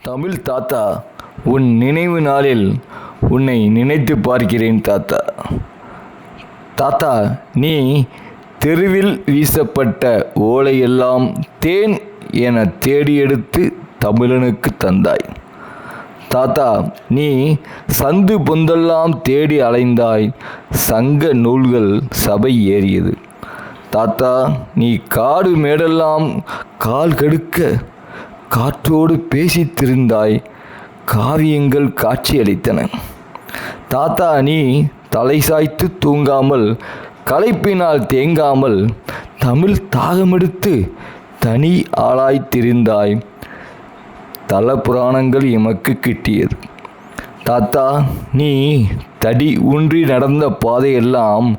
தமிழ் தாத்தா உன் நினைவு நாளில் உன்னை நினைத்து பார்க்கிறேன் தாத்தா. தாத்தா நீ தெருவில் வீசப்பட்ட ஓலையெல்லாம் தேன் என தேடி எடுத்து தமிழனுக்கு தந்தாய். தாத்தா நீ சந்து பொந்தெல்லாம் தேடி அலைந்தாய். சங்க நூல்கள் சபை ஏறியது. தாத்தா நீ காடு மேடெல்லாம் கால் கெடுக்க காற்றோடு பேசித் திருந்தாய் காவியங்கள் காட்சியளித்தன. தாத்தா நீ தலை சாய்த்து தூங்காமல் களைப்பினால் தேங்காமல் தமிழ் தாகமெடுத்து தனி ஆளாய்த்திருந்தாய். தல புராணங்கள் எமக்கு கிட்டியது. தாத்தா நீ தடி ஊன்றி நடந்த பாதையெல்லாம்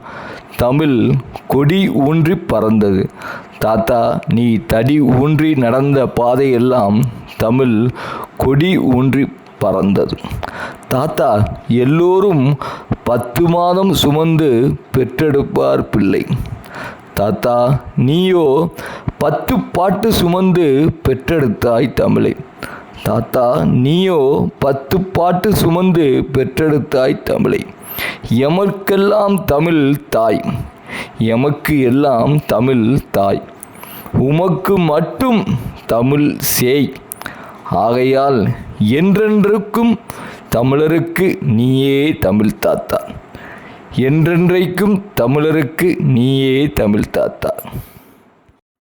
தமிழ் கொடி ஊன்றி பறந்தது. தாத்தா நீ தடி ஊன்றி நடந்த பாதையெல்லாம் தமிழ் கொடி ஊன்றி பறந்தது. தாத்தா எல்லோரும் பத்து மாதம் சுமந்து பெற்றெடுப்பார் பிள்ளை. தாத்தா நீயோ பத்து பாட்டு சுமந்து பெற்றெடுத்தாய் தமிழை. தாத்தா நீயோ பத்து பாட்டு சுமந்து பெற்றெடுத்தாய் தமிழை. எமற்கெல்லாம் தமிழ் தாய். எமக்கு எல்லாம் தமிழ் தாய். உமக்கு மட்டும் தமிழ் சேய். ஆகையால் என்றென்றுக்கும் தமிழருக்கு நீயே தமிழ் தாத்தா. என்றென்றைக்கும் தமிழருக்கு நீயே தமிழ் தாத்தா.